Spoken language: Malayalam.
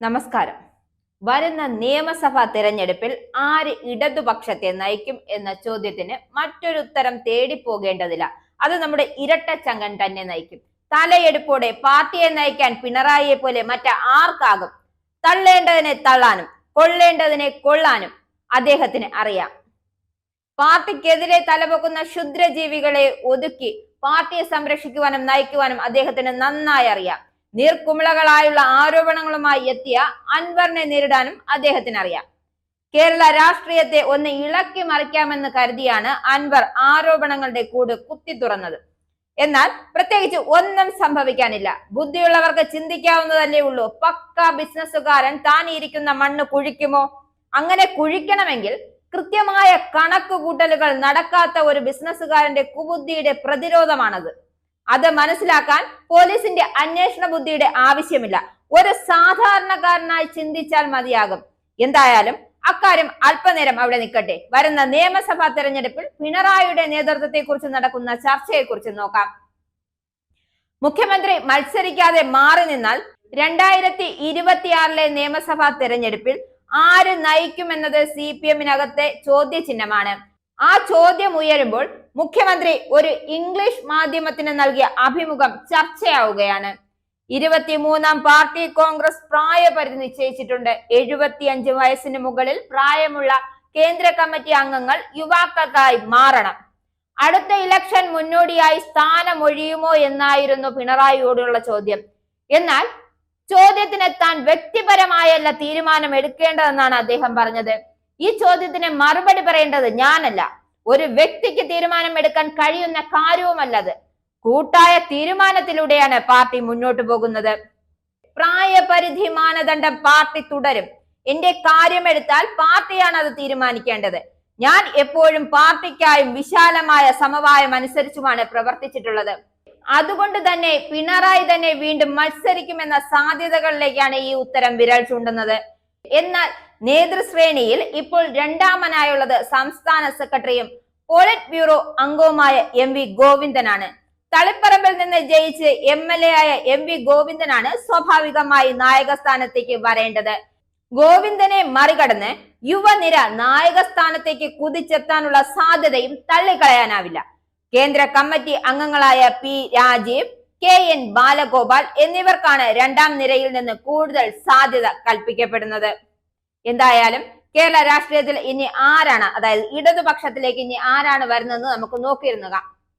നമസ്കാരം. വരുന്ന നിയമസഭാ തിരഞ്ഞെടുപ്പിൽ ആര് ഇടതുപക്ഷത്തെ നയിക്കും എന്ന ചോദ്യത്തിന് മറ്റൊരു ഉത്തരം തേടിപ്പോകേണ്ടതില്ല അത് നമ്മുടെ ഇരട്ട ഇരട്ടച്ചങ്കൻ തന്നെ നയിക്കും. തലയെടുപ്പോടെ പാർട്ടിയെ നയിക്കാൻ പിണറായിയെ പോലെ മറ്റ ആർക്കാകും? തള്ളേണ്ടതിനെ തള്ളാനും കൊള്ളേണ്ടതിനെ കൊള്ളാനും അദ്ദേഹത്തിന് അറിയാം. പാർട്ടിക്കെതിരെ തലപൊക്കുന്ന ക്ഷുദ്രജീവികളെ ഒതുക്കി പാർട്ടിയെ സംരക്ഷിക്കുവാനും നയിക്കുവാനും അദ്ദേഹത്തിന് നന്നായി അറിയാം. നീർക്കുമിളകളായുള്ള ആരോപണങ്ങളുമായി എത്തിയ അൻവറിനെ നേരിടാനും അദ്ദേഹത്തിന് അറിയാം കേരള രാഷ്ട്രീയത്തെ ഒന്ന് ഇളക്കി മറിക്കാമെന്ന് കരുതിയാണ് അൻവർ ആരോപണങ്ങളുടെ കൂട് കുത്തി തുറന്നത്. എന്നാൽ പ്രത്യേകിച്ച് ഒന്നും സംഭവിക്കാനില്ല. ബുദ്ധിയുള്ളവർക്ക് ചിന്തിക്കാവുന്നതല്ലേ ഉള്ളൂ. പക്ക ബിസിനസ്സുകാരൻ താൻ ഇരിക്കുന്ന മണ്ണ് കുഴിക്കുമോ? അങ്ങനെ കുഴിക്കണമെങ്കിൽ കൃത്യമായ കണക്ക് കൂട്ടലുകൾ നടക്കാത്ത ഒരു ബിസിനസ്സുകാരന്റെ കുബുദ്ധിയുടെ പ്രതിരോധമാണത്. അത് മനസ്സിലാക്കാൻ പോലീസിന്റെ അന്വേഷണ ബുദ്ധിയുടെ ആവശ്യമില്ല. ഒരു സാധാരണക്കാരനായി ചിന്തിച്ചാൽ മതിയാകും. എന്തായാലും അക്കാര്യം അല്പനേരം അവിടെ നിൽക്കട്ടെ. വരുന്ന നിയമസഭാ തെരഞ്ഞെടുപ്പിൽ പിണറായിയുടെ നേതൃത്വത്തെ കുറിച്ച് നടക്കുന്ന ചർച്ചയെ കുറിച്ച് നോക്കാം. മുഖ്യമന്ത്രി മത്സരിക്കാതെ മാറി നിന്നാൽ രണ്ടായിരത്തി ഇരുപത്തിയാറിലെ നിയമസഭാ തെരഞ്ഞെടുപ്പിൽ ആര് നയിക്കുമെന്നത് സി പി എമ്മിനകത്തെ ചോദ്യചിഹ്നമാണ്. ആ ചോദ്യം ഉയരുമ്പോൾ മുഖ്യമന്ത്രി ഒരു ഇംഗ്ലീഷ് മാധ്യമത്തിന് നൽകിയ അഭിമുഖം ചർച്ചയാവുകയാണ്. ഇരുപത്തിമൂന്നാം പാർട്ടി കോൺഗ്രസ് പ്രായപരിധി നിശ്ചയിച്ചിട്ടുണ്ട്. എഴുപത്തിയഞ്ച് വയസ്സിന് മുകളിൽ പ്രായമുള്ള കേന്ദ്ര കമ്മിറ്റി അംഗങ്ങൾ യുവാക്കൾക്കായി മാറണം. അടുത്ത ഇലക്ഷൻ മുന്നോടിയായി സ്ഥാനം ഒഴിയുമോ എന്നായിരുന്നു പിണറായിയോടുള്ള ചോദ്യം. എന്നാൽ ചോദ്യത്തിന് താൻ വ്യക്തിപരമായല്ല തീരുമാനം എടുക്കേണ്ടതെന്നാണ് അദ്ദേഹം പറഞ്ഞത്. ഈ ചോദ്യത്തിന് മറുപടി പറയേണ്ടത് ഞാനല്ല. ഒരു വ്യക്തിക്ക് തീരുമാനം എടുക്കാൻ കഴിയുന്ന കാര്യവുമല്ലത്. കൂട്ടായ തീരുമാനത്തിലൂടെയാണ് പാർട്ടി മുന്നോട്ട് പോകുന്നത്. പ്രായപരിധി മാനദണ്ഡം പാർട്ടി തുടരും. എന്റെ കാര്യമെടുത്താൽ പാർട്ടിയാണ് അത് തീരുമാനിക്കേണ്ടത്. ഞാൻ എപ്പോഴും പാർട്ടിക്കായും വിശാലമായ സമവായം അനുസരിച്ചുമാണ് പ്രവർത്തിച്ചിട്ടുള്ളത്. അതുകൊണ്ട് തന്നെ പിണറായി തന്നെ വീണ്ടും മത്സരിക്കുമെന്ന സാധ്യതകളിലേക്കാണ് ഈ ഉത്തരം വിരൽ ചൂണ്ടുന്നത്. എന്നാൽ നേതൃശ്രേണിയിൽ ഇപ്പോൾ രണ്ടാമനായുള്ളത് സംസ്ഥാന സെക്രട്ടറിയും പോളിറ്റ് ബ്യൂറോ അംഗവുമായ എം വി ഗോവിന്ദനാണ്. തളിപ്പറമ്പിൽ നിന്ന് ജയിച്ച് എം എൽ എ ആയ എം വി ഗോവിന്ദനാണ് സ്വാഭാവികമായി നായക സ്ഥാനത്തേക്ക് വരേണ്ടത്. ഗോവിന്ദനെ മറികടന്ന് യുവനിര നായക സ്ഥാനത്തേക്ക് കുതിച്ചെത്താനുള്ള സാധ്യതയും തള്ളിക്കളയാനാവില്ല. കേന്ദ്ര കമ്മിറ്റി അംഗങ്ങളായ P Rajeev K N Balagopal എന്നിവർക്കാണ് രണ്ടാം നിരയിൽ നിന്ന് കൂടുതൽ സാധ്യത കൽപ്പിക്കപ്പെടുന്നത്. എന്തായാലും കേരള രാഷ്ട്രീയത്തിൽ ഇനി ആരാണ് അതായത് ഇടതുപക്ഷത്തിലേക്ക് ഇനി ആരാണ് വരുന്നതെന്ന് നമുക്ക് നോക്കിയിരുന്നുക.